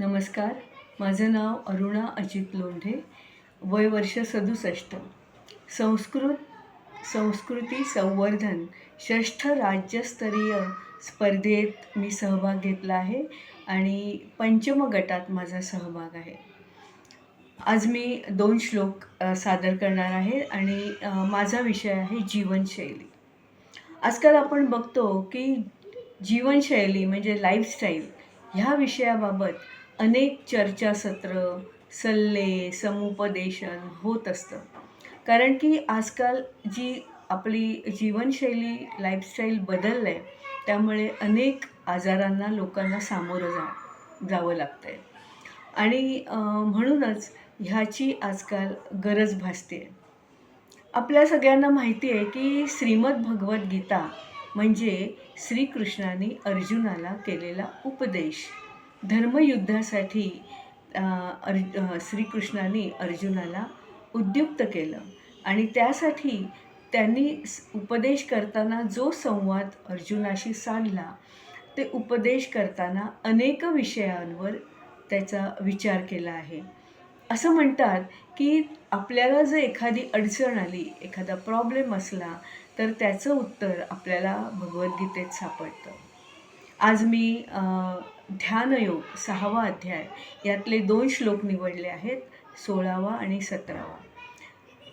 नमस्कार. माझं नाव अरुणा अजित लोंढे. वय वर्ष सदुसष्ट. संस्कृत संस्कृती संवर्धन षष्ठ राज्यस्तरीय स्पर्धेत मी सहभाग घेतला आहे आणि पंचम गटात माझा सहभाग आहे. आज मी दोन श्लोक सादर करणार आहे आणि माझा विषय आहे जीवनशैली. आजकाल आपण बघतो की जीवनशैली म्हणजे लाईफस्टाईल ह्या विषयाबाबत अनेक चर्चासत्र सल्ले समुपदेशन होत असतं. कारण की आजकाल जी आपली जीवनशैली लाईफस्टाईल बदललं आहे त्यामुळे अनेक आजारांना लोकांना सामोरं जा जावं लागतं आहे आणि म्हणूनच ह्याची आजकाल गरज भासते आपल्या सगळ्यांना माहिती आहे की श्रीमद भगवद्गीता म्हणजे श्रीकृष्णाने अर्जुनाला केलेला उपदेश. धर्मयुद्धासाठी अं, अर् श्रीकृष्णाने अर्जुनाला उद्युक्त केलं. आणि त्यासाठी त्यांनी उपदेश करताना जो संवाद अर्जुनाशी साधला ते उपदेश करताना अनेक विषयांवर त्याचा विचार केला आहे. असं म्हणतात की आपल्याला जर एखादी अडचण आली एखादा प्रॉब्लेम असला तर त्याचं उत्तर आपल्याला भगवद्गीतेत सापडतं. आज मी ध्यानयोग सहावा अध्याय. यातले दोन श्लोक निवडले आहेत सोळावा आणि सतरावा.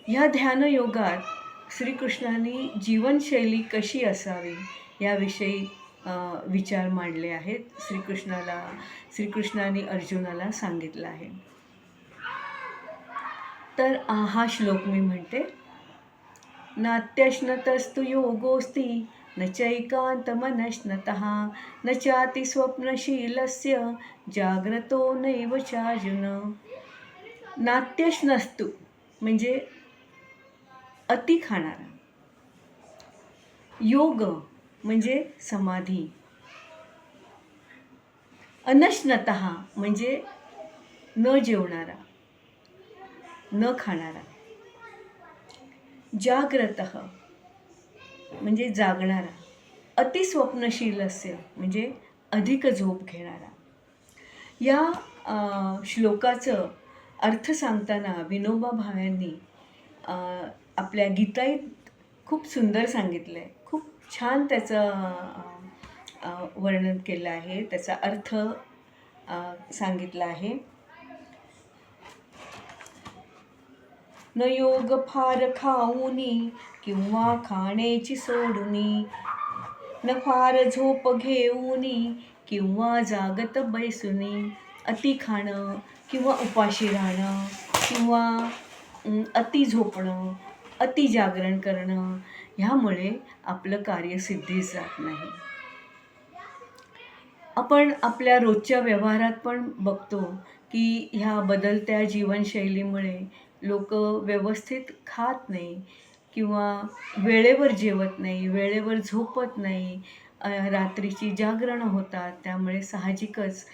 ह्या ध्यानयोगात श्रीकृष्णाने जीवनशैली कशी असावी याविषयी विचार मांडले आहेत श्रीकृष्णाला श्रीकृष्णाने अर्जुनाला सांगितलं आहे. तर हा श्लोक मी म्हणते. नात्यश्नतस्तु योगोस्ती न चैकान्तमनश्नतः न चातिस्वप्नशीलस्य जाग्रतो नैव चार्जुन। नात्यश्नस्तु म्हणजे अति खाणारा। योग म्हणजे समाधी। अनश्नत म्हणजे न जेवणारा न खाणारा। जाग्रत म्हणजे जागणारा अतिस्वप्नशीलस्य म्हणजे अधिक झोप घेणारा. या श्लोकाचं अर्थ सांगताना विनोबा भाव्यांनी आपल्या गीताईत खूप सुंदर सांगितलं आहे खूप छान त्याचं वर्णन केलं आहे. त्याचा अर्थ सांगितला आहे. न योग फार खाऊनी किंवा खाण्याची सोडूनी. न फार झोप घेऊनी किंवा जागत बैसुनी. अति खाणं किंवा उपाशी राहणं किंवा अति झोपणं अति जागरण करणं ह्यामुळे आपलं कार्य सिद्धीच जात नाही. आपण आपल्या रोजच्या व्यवहारात पण बघतो की ह्या बदलत्या जीवनशैलीमुळे लोक व्यवस्थित खात नाही किंवा वेळेवर जेवत नाही वेळेवर झोपत नाही रात्रीची जागरणं होतात त्यामुळे साहजिकच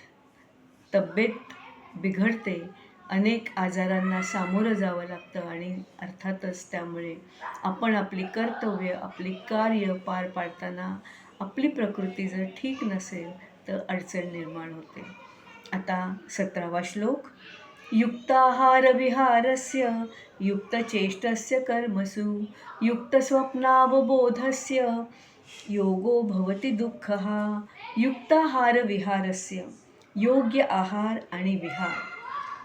तब्येत बिघडते. अनेक आजारांना सामोरं जावं लागतं आणि अर्थातच त्यामुळे आपण आपली कर्तव्य आपली कार्य पार पाडताना आपली प्रकृती जर ठीक नसेल तर अडचण निर्माण होते. आता सतरावा श्लोक. युक्ताहारविहारस्य युक्तचेष्टस्य कर्मसु युक्तस्वप्नावबोधस्य योगो भवति दुःखः। युक्ताहारविहारस्य योग्य आहार आणि विहार।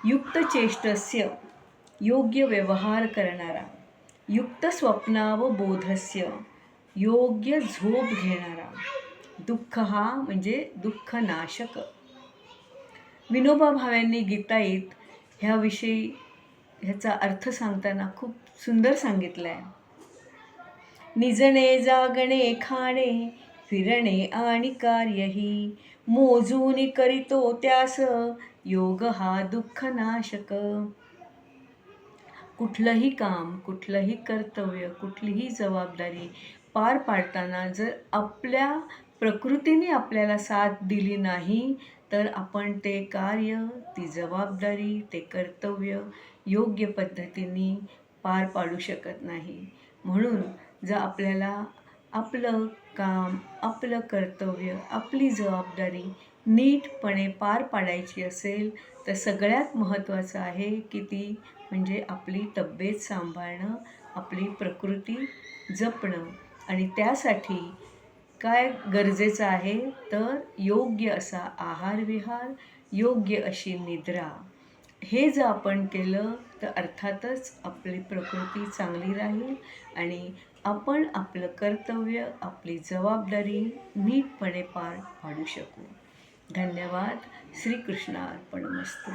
युक्तचेष्टस्य योग्य व्यवहार करणारा। युक्तस्वप्नावबोधस्य योग्य झोप घेणारा। दुःख हा म्हणजे दुःखनाशक। विनोबा भाव्यांनी गीताईत ह्याविषयी ह्याचा अर्थ सांगताना खूप सुंदर सांगितलं आहे निजणे जागणे खाणे फिरणे आणि कार्यही. मोजून करीतो त्यास योग हा दुःखनाशक. कुठलंही काम कुठलंही कर्तव्य कुठलीही जबाबदारी पार पाडताना जर आपल्या प्रकृतीने आपल्याला साथ दिली नाही तर आपण ते कार्य ती जबाबदारी ते कर्तव्य योग्य पद्धतीने पार पाडू शकत नाही. म्हणून जर आपल्याला आपलं काम आपलं कर्तव्य आपली जबाबदारी नीटपणे पार पाडायची असेल तर सगळ्यात महत्त्वाचं आहे की ती म्हणजे आपली तब्येत सांभाळणं आपली प्रकृती जपणं आणि त्यासाठी काय गरजेचं आहे? तर योग्य असा आहारविहार योग्य अशी निद्रा. हे जर आपण केलं तर अर्थातच आपली प्रकृती चांगली राहील आणि आपण आपलं कर्तव्य आपली जबाबदारी नीटपणे पार पाडू शकू. धन्यवाद. श्रीकृष्ण अर्पणमस्तू